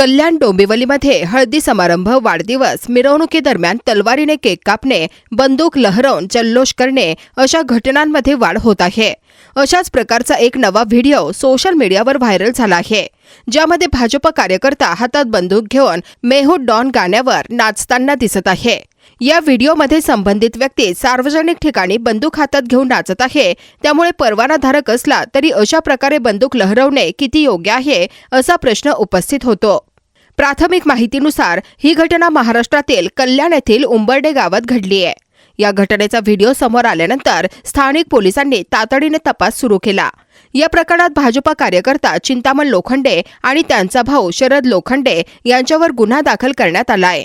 कल्याण डोंबिवलीमध्ये हळदी समारंभ वाढदिवस मिरवणुकीदरम्यान तलवारीने केक कापणे बंदूक लहरवून जल्लोष करणे अशा घटनांमध्ये वाढ होत आहे. अशाच प्रकारचा एक नवा व्हिडिओ सोशल मीडियावर व्हायरल झाला आहे. ज्यामध्ये भाजप कार्यकर्ता हातात बंदूक घेऊन मेहू डॉन गाण्यावर नाचताना दिसत आहे. या व्हिडिओमध्ये संबंधित व्यक्ती सार्वजनिक ठिकाणी बंदूक हातात घेऊन नाचत आहे. त्यामुळे परवानाधारक असला तरी अशा प्रकारे बंदूक लहरवणे किती योग्य आहे असा प्रश्न उपस्थित होतो. प्राथमिक माहितीनुसार ही घटना महाराष्ट्रातील कल्याण येथील उंबर्डे गावात घडली आहे. या घटनेचा व्हिडिओ समोर आल्यानंतर स्थानिक पोलिसांनी तातडीने तपास सुरू केला. या प्रकरणात भाजपा कार्यकर्ता चिंतामण लोखंडे आणि त्यांचा भाऊ शरद लोखंडे यांच्यावर गुन्हा दाखल करण्यात आला आहे.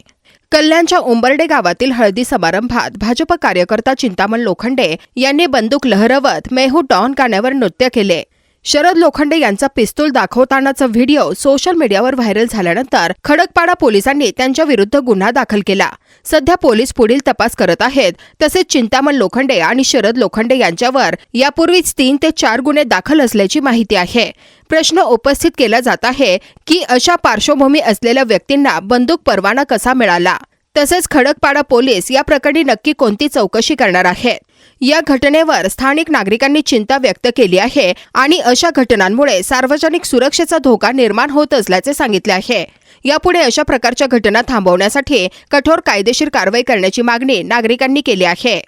कल्याणच्या उंबर्डे गावातील हळदी समारंभात भाजप कार्यकर्ता चिंतामण लोखंडे यांनी बंदूक लहरवत मेहू डॉन गाण्यावर नृत्य केले. शरद लोखंडे यांचा पिस्तूल दाखवतानाचा व्हिडिओ सोशल मीडियावर व्हायरल झाल्यानंतर खडकपाडा पोलिसांनी त्यांच्या विरुद्ध गुन्हा दाखल केला. सध्या पोलीस पुढील तपास करत आहेत. तसेच चिंतामण लोखंडे आणि शरद लोखंडे यांच्यावर यापूर्वीच तीन ते चार गुन्हे दाखल असल्याची माहिती आहे. प्रश्न उपस्थित केला जात आहे की अशा पार्श्वभूमी असलेल्या व्यक्तींना बंदूक परवाना कसा मिळाला? तसेच खडकपाडा पोलीस या प्रकरणी नक्की कोणती चौकशी करणार आहेत या घटनेवर स्थानिक नागरिकांनी चिंता व्यक्त केली आहे आणि अशा घटनांमुळे सार्वजनिक सुरक्षेचा धोका निर्माण होत असल्याचे सांगितले आहे. यापुढे अशा प्रकारच्या घटना थांबवण्यासाठी कठोर कायदेशीर कारवाई करण्याची मागणी नागरिकांनी केली आहे.